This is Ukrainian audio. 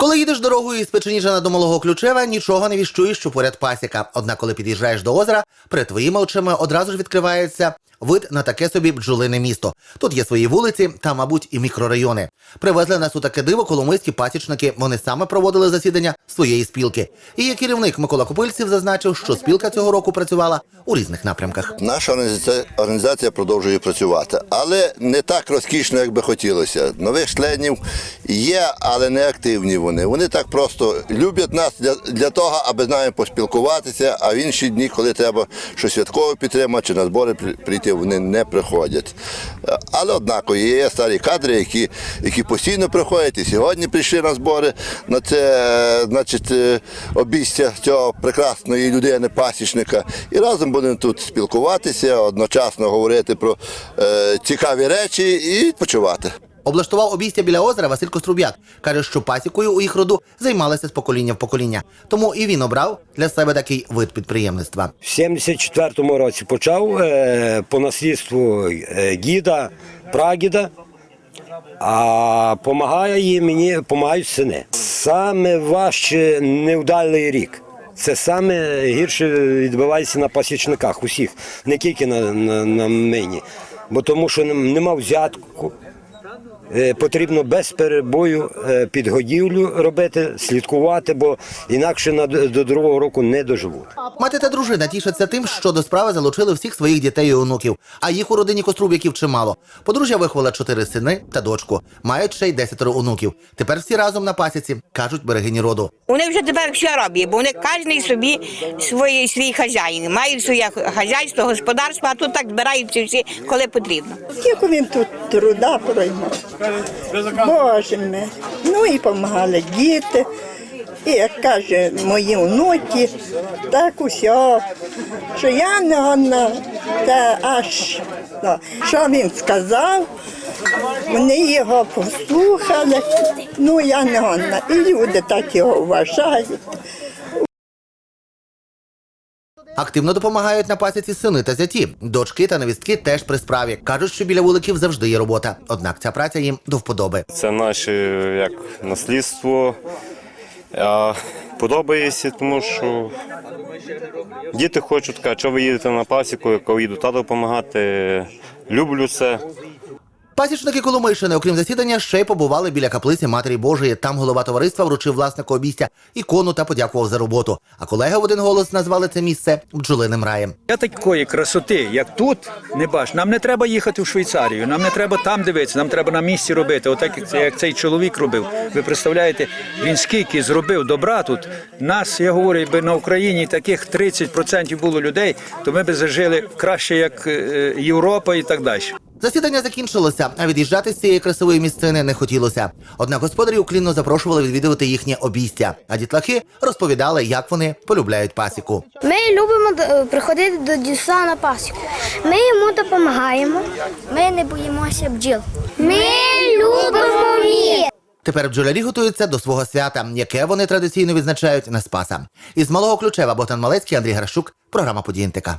Коли їдеш дорогою із Печеніжина до Малого Ключева, нічого не віщуєш, що поряд пасіка. Однак, коли під'їжджаєш до озера, перед твоїми очима одразу ж відкривається вид на таке собі бджолине місто. Тут є свої вулиці та, мабуть, і мікрорайони. Привезли нас у таке диво коломийські пасічники. Вони саме проводили засідання своєї спілки. Її керівник Микола Копильців зазначив, що спілка цього року працювала у різних напрямках. Наша організація продовжує працювати, але не так розкішно, як би хотілося. Нових членів є, але не активні вони. Вони так просто люблять нас для, для того, аби з нами поспілкуватися, а в інші дні, коли треба щось святкове підтримати чи на збори прийти, вони не приходять. Але однаково є старі кадри, які, які постійно приходять і сьогодні прийшли на збори на це, значить, е, обійстя цього прекрасної людини, пасічника. І разом будемо тут спілкуватися, одночасно говорити про е, цікаві речі і відпочивати. Облаштував обійстя біля озера Василь Коструб'як. Каже, що пасікою у їх роду займалися з покоління в покоління. Тому і він обрав для себе такий вид підприємництва. В 74-му році почав е, по наслідству е, гіда, прагіда, а допомагає їй мені, допомагають сини. Саме важче невдалий рік. Це саме гірше відбувається на пасічниках усіх, не тільки на, на, на мені. Бо тому що нема взятку. Е, Потрібно без перебою е, підгодівлю робити, слідкувати, бо інакше на- до другого року не доживуть. Мати та дружина тішаться тим, що до справи залучили всіх своїх дітей і онуків, а їх у родині Коструб'яків чимало. Подружжя виховала чотири сини та дочку. Мають ще й десятеро онуків. Тепер всі разом на пасіці, кажуть берегині роду. Вони вже тепер все роблять, бо вони кожен собі свій, свій хазяїн, мають своє хазяйство, господарство, а тут так збираються всі, коли потрібно. Скільки він тут труда проймав. Боже. Ну і допомагали діти. І як каже мої внуки, так усе, що я не одна, та аж ну, що він сказав, вони його послухали, ну я не одна. І люди так його вважають. Активно допомагають на пасіці сини та зяті. Дочки та невістки теж при справі. кажуть, що біля вуликів завжди є робота. Однак ця праця їм до вподоби. Це наше як наслідство. А, подобається, тому що діти хочуть, кажуть, що ви їдете на пасіку, коли їду тато допомагати. Люблю це. Пасічники Коломийщини, окрім засідання, ще й побували біля каплиці Матері Божої. Там голова товариства вручив власнику обійстя ікону та подякував за роботу. А колеги в один голос назвали це місце бджолиним раєм. Я такої красоти, як тут, не бачу. Нам не треба їхати в Швейцарію, нам не треба там дивитися, нам треба на місці робити. Отак як це- як цей чоловік робив. Ви представляєте, він скільки зробив добра тут. Нас, я говорю, якби на Україні таких 30% було людей, то ми б зажили краще, як е, Європа і так далі. Засідання закінчилося, а від'їжджати з цієї красивої місцини не хотілося. Однак господарі уклінно запрошували відвідувати їхнє обійстя, а дітлахи розповідали, як вони полюбляють пасіку. Ми любимо е, приходити до діса на пасіку. Ми йому допомагаємо. Ми не боїмося бджіл. Ми любимо мір. Тепер бджолярі готуються до свого свята, яке вони традиційно відзначають на Спаса. Із малого ключева Богдан Малецький, Андрій Гращук, програма «Події НТК».